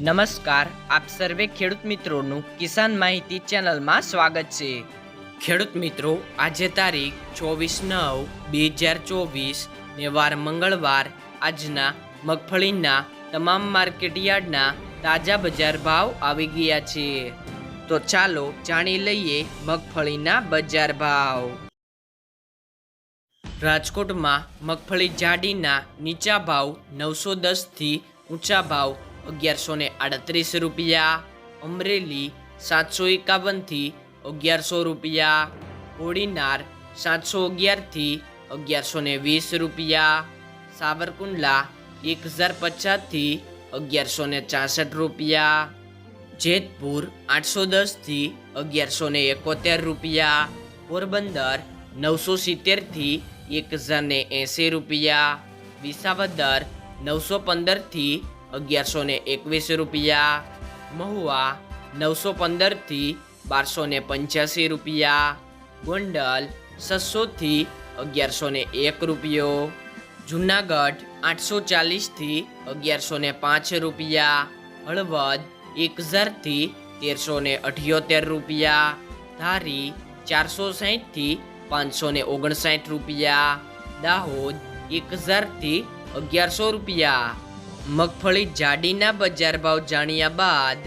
નમસ્કાર, આપ સર્વે ખેડૂત મિત્રોનું કિસાન માહિતી ચેનલમાં સ્વાગત છે. ખેડૂત મિત્રો, આજે તારીખ ચોવીસ નવ બે હજાર ચોવીસ ને વાર મંગળવાર, આજના મગફળીના તમામ માર્કેટ યાર્ડના તાજા બજાર ભાવ આવી ગયા છે. તો ચાલો જાણી લઈએ મગફળીના બજાર ભાવ. રાજકોટમાં મગફળી જાડીના નીચા ભાવ નવસો દસથી ઊંચા ભાવ અગિયારસો ને આડત્રીસ રૂપિયા, અમરેલી સાતસો એકાવનથી અગિયારસો રૂપિયા, કોડીનાર સાતસો અગિયારથી અગિયારસો ને વીસ રૂપિયા, સાવરકુંડલા એક હજાર પચાસથી અગિયારસો ને ચાસઠ રૂપિયા, જેતપુર આઠસો દસથી અગિયારસો ને એકોતેર રૂપિયા, પોરબંદર નવસો સિત્તેરથી એક હજાર ને એંસી રૂપિયા, વિસાવદર નવસો પંદરથી અગિયારસો ને એકવીસ રૂપિયા, મહુવા નવસો પંદરથી બારસો ને પંચ્યાસી રૂપિયા, ગોંડલ છસોથી અગિયારસો ને એક રૂપિયો, જુનાગઢ આઠસો ચાલીસથી અગિયારસો ને પાંચ રૂપિયા, હળવદ એક હજારથી તેરસો ને અઠ્યોતેર રૂપિયા, ધારી ચારસો સાહીઠથી પાંચસો ને ઓગણસાઠ રૂપિયા, દાહોદ એક હજારથી અગિયારસો રૂપિયા. મગફળી જાડીના બજાર ભાવ જાણ્યા બાદ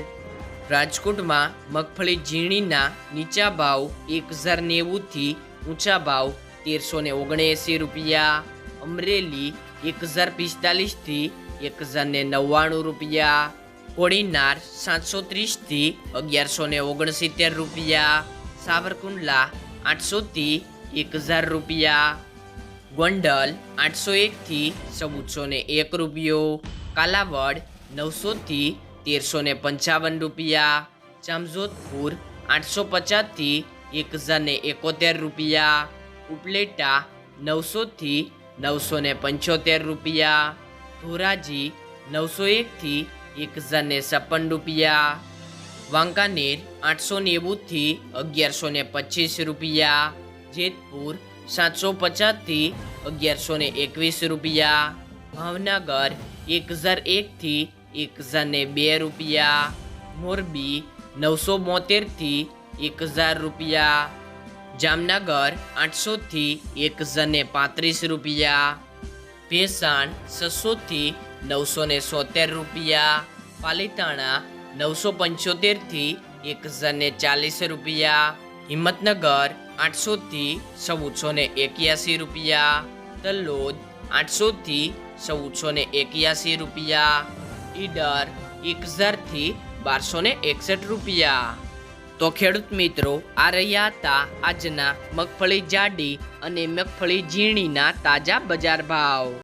રાજકોટમાં મગફળી ઝીણીના નીચા ભાવ એક હજાર નેવુંથી ઊંચા ભાવ તેરસો ને ઓગણએંસી રૂપિયા. અમરેલી એક હજાર પિસ્તાલીસથી એક હજાર ને નવ્વાણું રૂપિયા. કોડીનાર સાતસો ત્રીસથી અગિયારસો ને ઓગણસિત્તેર રૂપિયા. સાવરકુંડલા આઠસોથી એક હજાર રૂપિયા. ગોંડલ આઠસો એકથી ચૌદસો ને એક રૂપિયો. કાલાવડ, નવસોથી તેરસો ને પંચાવન રૂપિયા. જામજોધપુર, આઠસો પચાસથી એક હજાર ને એકોતેર રૂપિયા. ઉપલેટા, નવસોથી નવસો ને પંચોતેર રૂપિયા. ધોરાજી, નવસો એકથી એક હજાર ને છપ્પન રૂપિયા. વાંકાનેર, આઠસો નેવુંથી અગિયારસો ને પચીસ રૂપિયા. જેતપુર, સાતસો પચાસથી અગિયારસો ને એકવીસ રૂપિયા. ભાવનગર એક હજાર એકથી એક હજારને બે રૂપિયા. મોરબી નવસો બોતેરથી એક હજાર રૂપિયા. જામનગર આઠસોથી એક હજારને પાંત્રીસ રૂપિયા. ભેસાણ છસોથી નવસો ને સોતેર રૂપિયા. પાલીતાણા નવસો પંચોતેરથી એક હજારને ચાલીસ રૂપિયા. હિંમતનગર આઠસોથી ચૌદસો ને એક્યાસી રૂપિયા. તલોદ આઠસોથી ચૌદસો ને એક્યાસી રૂપિયા. ઈડર એક હજારથી બારસો ને એકસઠ રૂપિયા. તો ખેડૂત મિત્રો, આ રહ્યા હતા આજના મગફળી જાડી અને મગફળી ઝીણીના તાજા બજાર ભાવ.